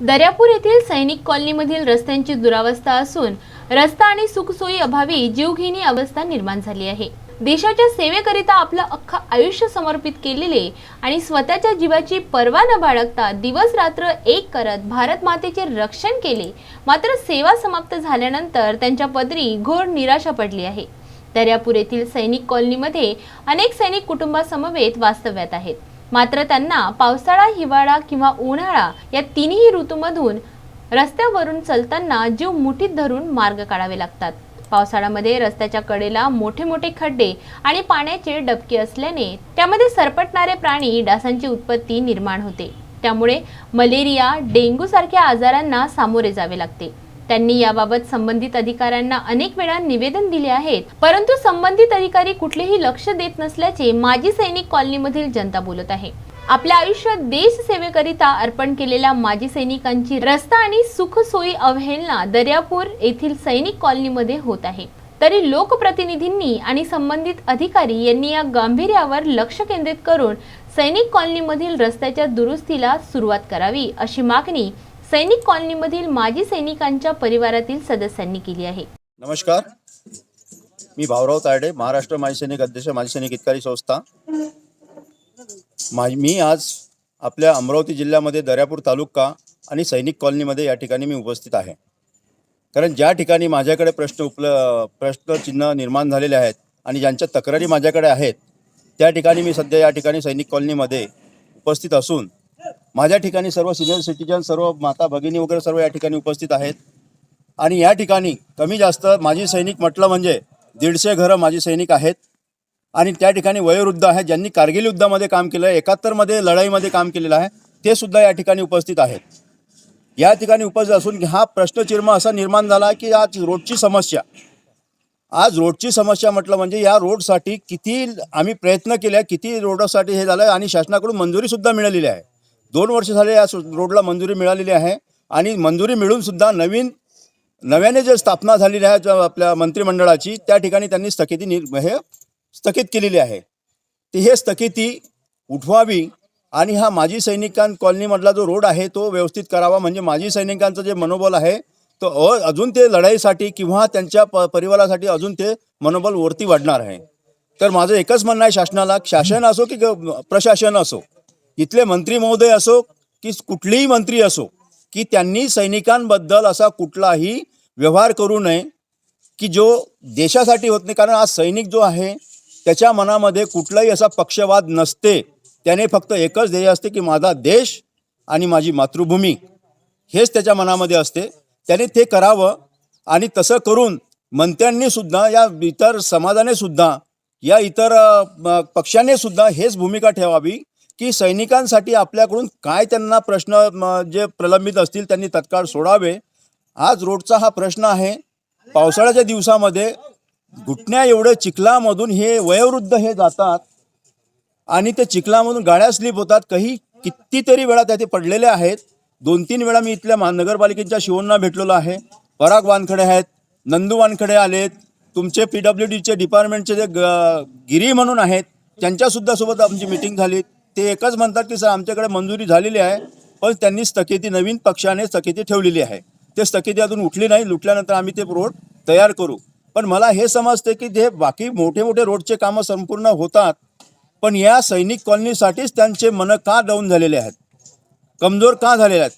दर्यापूर येथील सैनिक कॉलनीमधील रस्त्यांची दुरावस्था असून रस्ता आणि सुखसोयी अभावी जीवघेणी अवस्था निर्माण झाली आहे. देशाच्या सेवेकरिता आपलं अख्खं आयुष्य समर्पित केलेले आणि स्वतःच्या जीवाची पर्वा न बाळगता दिवस रात्र एक करत भारत मातेचे रक्षण केले मात्र सेवा समाप्त झाल्यानंतर त्यांच्या पदरी घोर निराशा पडली आहे. दर्यापूर येथील सैनिक कॉलनीमध्ये अनेक सैनिक कुटुंबासमवेत वास्तव्यात आहेत. मात्र त्यांना पावसाळा हिवाळा किंवा उन्हाळा या तिन्ही ऋतूमधून रस्त्यावरून चालताना जीव मुठीत धरून मार्ग काढावे लागतात. पावसाळ्यामध्ये रस्त्याच्या कडेला मोठे मोठे खड्डे आणि पाण्याचे डबके असल्याने त्यामध्ये सरपटणारे प्राणी डासांची उत्पत्ती निर्माण होते. त्यामुळे मलेरिया डेंग्यू सारख्या आजारांना सामोरे जावे लागते. त्यांनी याबाबत संबंधित अधिकाऱ्यांना अनेक वेळा निवेदन दिले आहेत. परंतु संबंधित अधिकारी कुठलेही लक्ष देत नसल्याचे माजी सैनिक कॉलनीमधील जनता बोलत आहे. आपल्या आयुष्यात देश सेवेकरिता अर्पण केलेल्या माजी सैनिकांची रस्ता आणि सुखसोयी अवहेलना दर्यापूर येथील सैनिक कॉलनीमध्ये होत आहे. तरी लोकप्रतिनिधींनी आणि संबंधित अधिकारी यांनी या गांभीर्यावर लक्ष केंद्रित करून सैनिक कॉलनीमधील रस्त्याच्या दुरुस्तीला सुरुवात करावी अशी मागणी सैनिक कॉलनीमधील माजी सैनिकांच्या परिवारातील सदस्यांनी केली आहे. नमस्कार. मी भाऊराव तायडे महाराष्ट्र माजी सैनिक अध्यक्ष माजी सैनिक हितकारी संस्था. मा मी आज आपल्या अमरावती जिल्ह्यामध्ये दर्यापूर तालुका आणि सैनिक कॉलनीमध्ये या ठिकाणी मी उपस्थित आहे. कारण ज्या ठिकाणी माझ्याकडे प्रश्न उपल प्रश्नचिन्ह निर्माण झालेले आहेत आणि ज्यांच्या तक्रारी माझ्याकडे आहेत त्या ठिकाणी मी सध्या या ठिकाणी सैनिक कॉलनीमध्ये उपस्थित असून माझ्या ठिकाणी सर्व सिनियर सिटीजन सर्व माता भगिनी वगैरे सर्व या ठिकाणी उपस्थित आहेत. आणि या ठिकाणी कमी जास्त माजी सैनिक म्हटलं म्हणजे दीडशे घरं माजी सैनिक आहेत. आणि त्या ठिकाणी वयोवृद्ध आहेत ज्यांनी कारगिल युद्धामध्ये काम केलं आहे एकाहत्तरमध्ये लढाईमध्ये काम केलेलं आहे ते सुद्धा या ठिकाणी उपस्थित आहेत. या ठिकाणी उपस्थित असून हा प्रश्नचिर्म असा निर्माण झाला की आज रोडची समस्या. आज रोडची समस्या म्हटलं म्हणजे या रोडसाठी किती आम्ही प्रयत्न केले किती रोडसाठी हे झालं आणि शासनाकडून मंजुरीसुद्धा मिळालेली आहे. दोन वर्ष झाले या सु- रोडला मंजुरी मिळालेली आहे. आणि मंजुरी मिळूनसुद्धा नवीन नव्याने जे स्थापना झालेली आहे आपल्या मंत्रिमंडळाची त्या ठिकाणी त्यांनी स्थगिती नि हे स्थगित केलेली आहे. ती हे स्थगिती उठवावी आणि हा माजी सैनिकां कॉलनीमधला जो रोड आहे तो व्यवस्थित करावा. म्हणजे माजी सैनिकांचं जे मनोबल आहे तो अ- अजून ते लढाईसाठी किंवा त्यांच्या प परिवारासाठी अजून ते मनोबल वरती वाढणार आहे. तर माझं एकच म्हणणं आहे शासनाला शासन असो की ग- प्रशासन असो इथले मंत्री महोदय असो की कुठलेही मंत्री असो की त्यांनी सैनिकांबद्दल असा कुठलाही व्यवहार करू नये की जो देशासाठी होत नाही. कारण आज सैनिक जो आहे त्याच्या मनामध्ये कुठलाही असा पक्षवाद नसते. त्याने फक्त एकच ध्येय असते की माझा देश आणि माझी मातृभूमी हेच त्याच्या मनामध्ये असते. त्याने ते करावं आणि तसं करून मंत्र्यांनी सुद्धा या इतर समाजाने सुद्धा या इतर म, पक्षाने सुद्धा हेच भूमिका ठेवावी की सैनिकांसाठी आपल्याकडून काय त्यांना प्रश्न म, जे प्रलंबित असतील त्यांनी तत्काळ सोडावे? आज रोडचा हा प्रश्न आहे. पावसाळ्याच्या दिवसामध्ये घुटण्या एवढं चिखलामधून हे वयोवृद्ध हे जातात आणि ते चिखलामधून गाड्या स्लिप होतात. काही कितीतरी वेळा त्या ते पडलेले आहेत. दोन तीन वेळा मी इथल्या महानगरपालिकेच्या शिवांना भेटलेलो आहे. पराग वानखडे आहेत नंदू वानखडे आलेत तुमचे पी डब्ल्यू डीचे डिपार्टमेंटचे जे ग गिरी म्हणून आहेत त्यांच्यासुद्धा सोबत आमची मिटिंग झाली. ते एकच म्हणतात की सर आमच्याकडे मंजुरी झालेली आहे पण त्यांनी स्थगिती नवीन पक्षाने स्थगिती ठेवलेली आहे. ते स्थगिती अजून उठली नाही लुटल्यानंतर आम्ही ते रोड तयार करू. पण मला हे समजते की जे बाकी मोठे मोठे रोडचे कामं संपूर्ण होतात पण या सैनिक कॉलनीसाठीच त्यांचे मन का डाऊन झालेले आहेत? कमजोर का झालेले आहेत?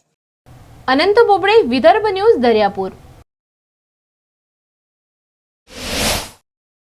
अनंत बोबडे विदर्भ न्यूज दर्यापूर.